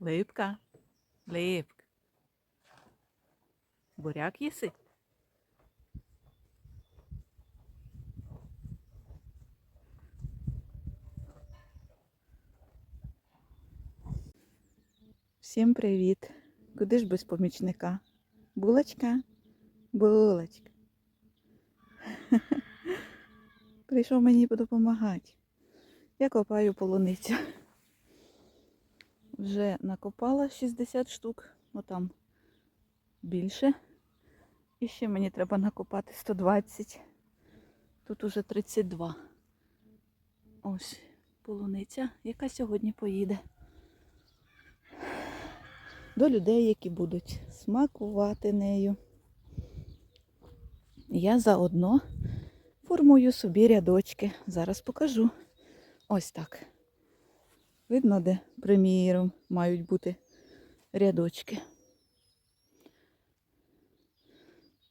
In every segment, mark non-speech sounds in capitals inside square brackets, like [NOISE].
Липка. Липка. Буряк їси? Всім привіт. Куди ж без помічника? Булочка? Булочка. [LAUGHS] Прийшов мені допомагати. Я копаю полуницю. Вже накопала 60 штук, ну там більше. І ще мені треба накопати 120. Тут уже 32. Ось полуниця, яка сьогодні поїде. До людей, які будуть смакувати нею. Я заодно формую собі рядочки. Зараз покажу. Ось так. Видно, де, приміром, мають бути рядочки.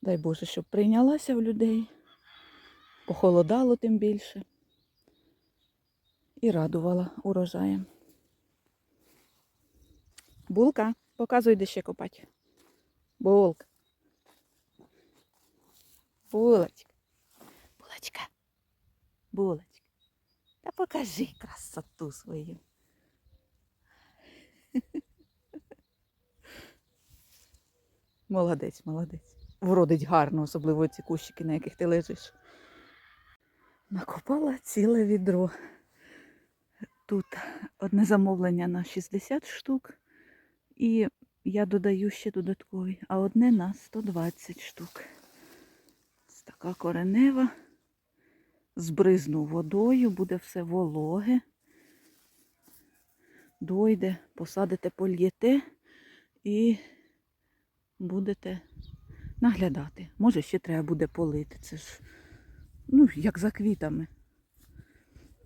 Дай Боже, щоб прийнялася в людей. Похолодало тим більше. І радувала урожаєм. Булка, показуй, де ще копати. Булка. Булочка. Булочка. Булочка. Та покажи красоту свою. [LAUGHS] Молодець, молодець. Вродить гарно, особливо ці кущики, на яких ти лежиш. Накопала ціле відро. Тут одне замовлення на 60 штук. І я додаю ще додаткові, а одне на 120 штук. Ось така коренева. Збризну водою, буде все вологе. Дойде, посадите, польєте і будете наглядати. Може, ще треба буде полити. Це ж, ну, як за квітами.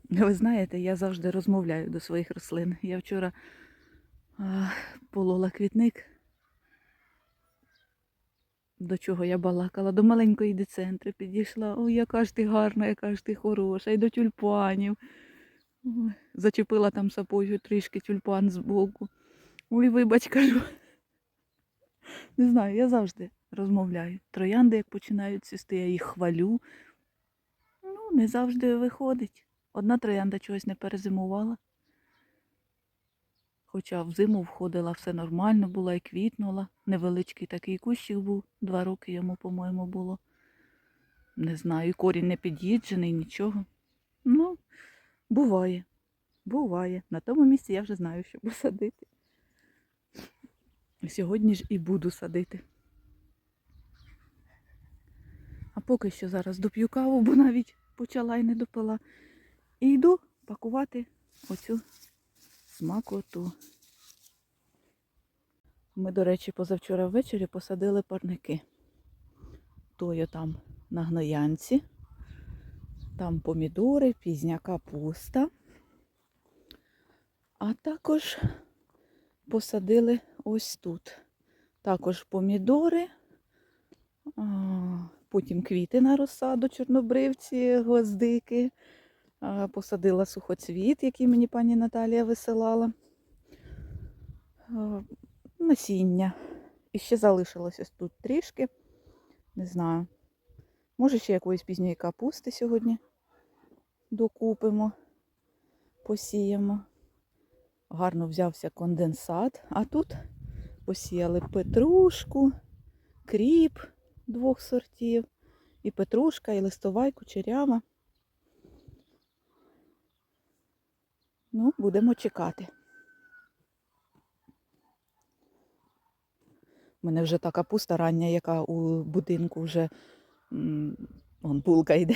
Ви знаєте, я завжди розмовляю до своїх рослин. Я вчора а, полола квітник. До чого я балакала? До маленької децентри підійшла. Ой, яка ж ти гарна, яка ж ти хороша, і до тюльпанів. Ой, зачепила там сапою трішки тюльпан збоку. Ой, вибач, кажу. [LAUGHS] Не знаю, я завжди розмовляю. Троянди, як починають цвісти, я їх хвалю. Ну, не завжди виходить. Одна троянда чогось не перезимувала. Хоча в зиму входила все нормально, була і квітнула. Невеличкий такий кущик був, два роки йому, по-моєму, було. Не знаю, корінь не під'їджений, нічого. Ну, буває. Буває. На тому місці я вже знаю, що посадити. Сьогодні ж і буду садити. А поки що зараз доп'ю каву, бо навіть почала і не допила. І йду пакувати оцю смакоту. Ми, до речі, позавчора ввечері посадили парники. Тою там на гноянці, там помідори, пізня капуста. А також посадили ось тут. Також помідори, потім квіти на розсаду, чорнобривці, гвоздики. Посадила сухоцвіт, який мені пані Наталія висилала. Насіння. І ще залишилось ось тут трішки. Не знаю. Може, ще якоїсь пізньої капусти сьогодні докупимо, посіємо. Гарно взявся конденсат. А тут посіяли петрушку, кріп двох сортів, і петрушка, і листова, і кучерява. Ну, будемо чекати. У мене вже та капуста рання, яка у будинку вже вон булка йде.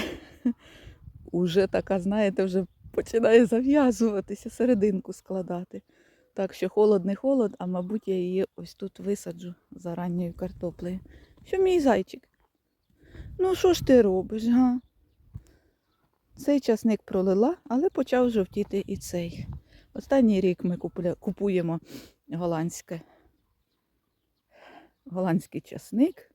Уже така, знаєте, вже починає зав'язуватися, серединку складати. Так що холод не холод, а мабуть я її ось тут висаджу за ранньою картоплею. Що мій зайчик? Ну що ж ти робиш, га? Цей часник пролила, але почав жовтіти і цей. Останній рік ми купуємо голландське, голландський часник,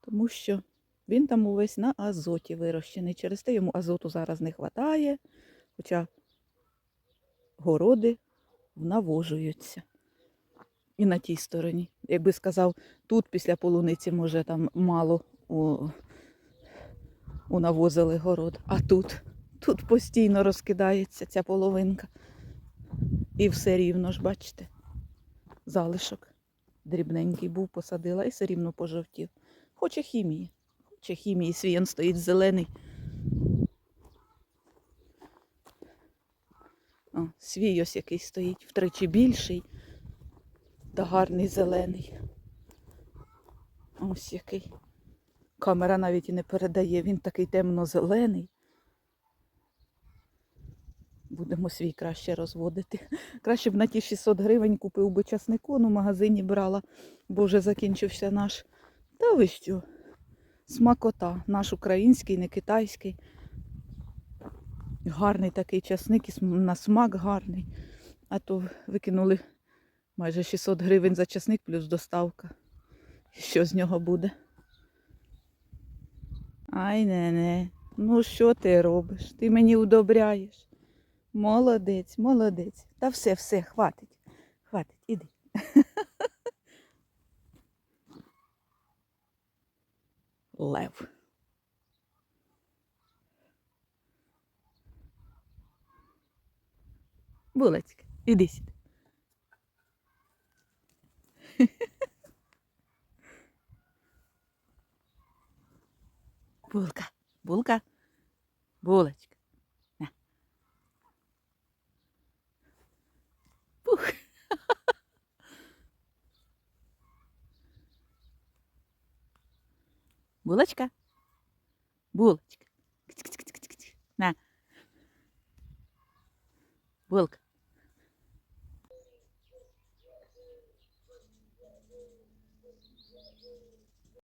тому що він там увесь на азоті вирощений. Через те йому азоту зараз не вистачає, хоча городи навожуються. і на тій стороні. Якби сказав, тут після полуниці, може, там мало у, унавозили город, а тут, тут постійно розкидається ця половинка. І все рівно ж, бачите, залишок. Дрібненький був, посадила і все рівно пожовтів. Хоче хімії. Хоче хімії, свій он стоїть зелений. О, свій ось який стоїть втричі більший та гарний зелений. Ось який. Камера навіть і не передає, він такий темно-зелений. Будемо свій краще розводити. Краще б на ті 600 гривень купив би часнику, ну в магазині брала, бо вже закінчився наш. Та ви що? Смакота, наш український, не китайський. Гарний такий часник, на смак гарний. А то викинули майже 600 гривень за часник плюс доставка. Що з нього буде? Ай не не. Ну що ти робиш? Ти мені удобряєш. Молодець, молодець. Та все, все, хватить. Хватить, іди. [LAUGHS] Лев. Булочка, іди сюди. [LAUGHS] Булка, булка, булочка. Булочка. Булочка. На. Булка.